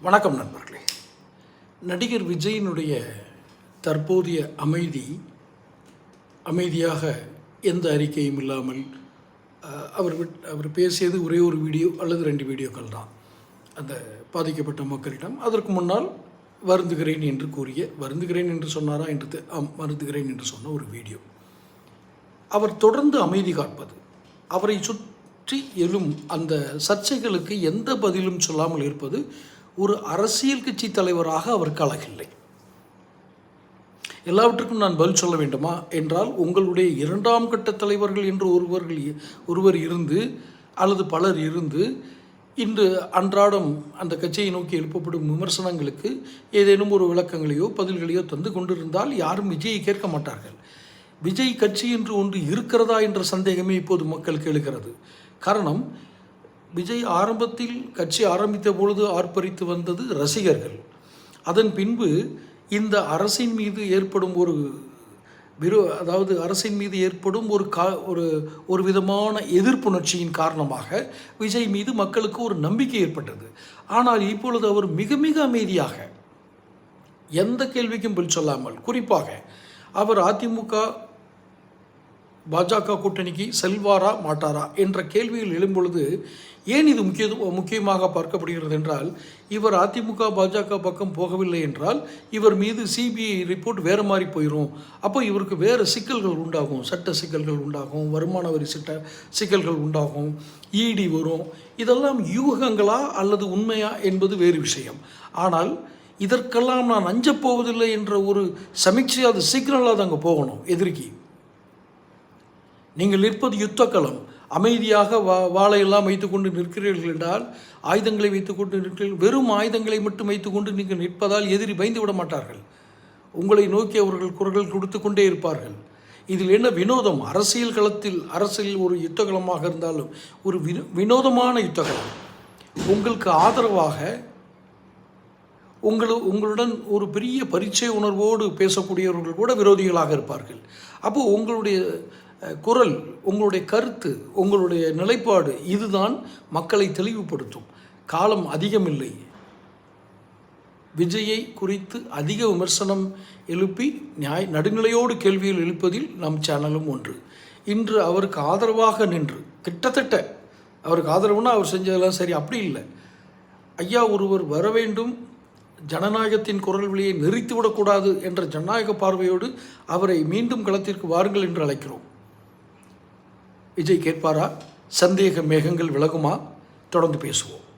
வணக்கம் நண்பர்களே. நடிகர் விஜயினுடைய தற்போதைய அமைதி அமைதியாக எந்த அறிக்கையும் இல்லாமல் அவர் விட்- அவர் பேசியது ஒரே ஒரு வீடியோ அல்லது ரெண்டு வீடியோக்கள் தான். அந்த பாதிக்கப்பட்ட மக்களிடம் அதற்கு முன்னால் வருந்துகிறேன் என்று கூறிய வருந்துகிறேன் என்று சொன்னாரா என்று தெ- ஆம், வருந்துகிறேன் என்று சொன்ன ஒரு வீடியோ. அவர் தொடர்ந்து அமைதி காப்பது அவரை சுற்றி எழும் அந்த சர்ச்சைகளுக்கு எந்த பதிலும் சொல்லாமல் இருப்பது ஒரு அரசியல் கட்சி தலைவராக அவருக்கு அழகில்லை எல்லாவற்றுக்கும் நான் பதில் சொல்ல வேண்டுமா? என்றால் உங்களுடைய இரண்டாம் கட்ட தலைவர்கள் என்று ஒருவர்கள் ஒருவர் இருந்து அல்லது பலர் இருந்து இன்று அன்றாடம் அந்த கட்சியை நோக்கி எழுப்பப்படும் விமர்சனங்களுக்கு ஏதேனும் ஒரு விளக்கங்களையோ பதில்களையோ தந்து கொண்டிருந்தால் யாரும் விஜயை கேட்க மாட்டார்கள். விஜய் கட்சி என்று ஒன்று இருக்கிறதா என்ற சந்தேகமே இப்போது மக்களுக்கு எழுகிறது காரணம் விஜய் ஆரம்பத்தில் கட்சி ஆரம்பித்த பொழுது ஆர்ப்பரித்து வந்தது ரசிகர்கள். அதன் பின்பு இந்த அரசின் மீது ஏற்படும் ஒரு விரோ அதாவது அரசின் மீது ஏற்படும் ஒரு கா ஒரு ஒரு விதமான எதிர்ப்புணர்ச்சியின் காரணமாக விஜய் மீது மக்களுக்கு ஒரு நம்பிக்கை ஏற்பட்டது. ஆனால் இப்பொழுது அவர் மிக மிக அமைதியாக எந்த கேள்விக்கும் பதில் சொல்லாமல் குறிப்பாக அவர் அதிமுக பாஜக கூட்டணிக்கு செல்வாரா மாட்டாரா என்ற கேள்வியில் எழும்பொழுது ஏன் இது முக்கிய முக்கியமாக பார்க்கப்படுகிறது என்றால் இவர் அதிமுக பாஜக பக்கம் போகவில்லை என்றால் இவர் மீது சிபிஐ ரிப்போர்ட் வேறு மாதிரி போயிடும் அப்போ இவருக்கு வேறு சிக்கல்கள் உண்டாகும். சட்ட சிக்கல்கள் உண்டாகும். வருமான வரி சட்ட சிக்கல்கள் உண்டாகும். இடி வரும். இதெல்லாம் யூகங்களா அல்லது உண்மையா என்பது வேறு விஷயம். ஆனால் இதற்கெல்லாம் நான் அஞ்சப் போவதில்லை என்ற ஒரு சமீட்சை அது சிக்னலாக அது அங்கே போகணும். எதிர்க்கி. நீங்கள் நிற்பது யுத்தக்களம். அமைதியாக வா வாழையெல்லாம் வைத்துக்கொண்டு நிற்கிறீர்கள் என்றால் ஆயுதங்களை வைத்துக்கொண்டு நிற்கிறீர்கள். வெறும் ஆயுதங்களை மட்டும் வைத்துக்கொண்டு நீங்கள் நிற்பதால் எதிரி பயந்து விட மாட்டார்கள். உங்களை நோக்கி அவர்கள் குரல்கள் கொடுத்து கொண்டே இருப்பார்கள். இதில் என்ன வினோதம்? அரசியல் களத்தில் அரசியல் ஒரு யுத்தகலமாக இருந்தாலும் ஒரு வினோ வினோதமான யுத்தகலம் உங்களுக்கு ஆதரவாக உங்களு உங்களுடன் ஒரு பெரிய பரீட்சை உணர்வோடு பேசக்கூடியவர்கள் கூட விரோதிகளாக இருப்பார்கள். அப்போது உங்களுடைய குரல் உங்களுடைய கருத்து உங்களுடைய நிலைப்பாடு இதுதான் மக்களை தெளிவுபடுத்தும். காலம் அதிகமில்லை. விஜயை குறித்து அதிக விமர்சனம் எழுப்பி நியாய நடுநிலையோடு கேள்வியில் எழுப்பதில் நம் சேனலும் ஒன்று. இன்று அவருக்கு ஆதரவாக நின்று கிட்டத்தட்ட அவருக்கு ஆதரவுனா அவர் செஞ்சதெல்லாம் சரி அப்படி இல்லை. ஐயா ஒருவர் வர வேண்டும் ஜனநாயகத்தின் குரல் வழியை நிறுத்திவிடக்கூடாது என்ற ஜனநாயக பார்வையோடு அவரை மீண்டும் களத்திற்கு வாருங்கள் என்று அழைக்கிறோம். விஜய் கேட்பாரா? சந்தேக மேகங்கள் விலகுமா? தொடர்ந்து பேசுவோம்.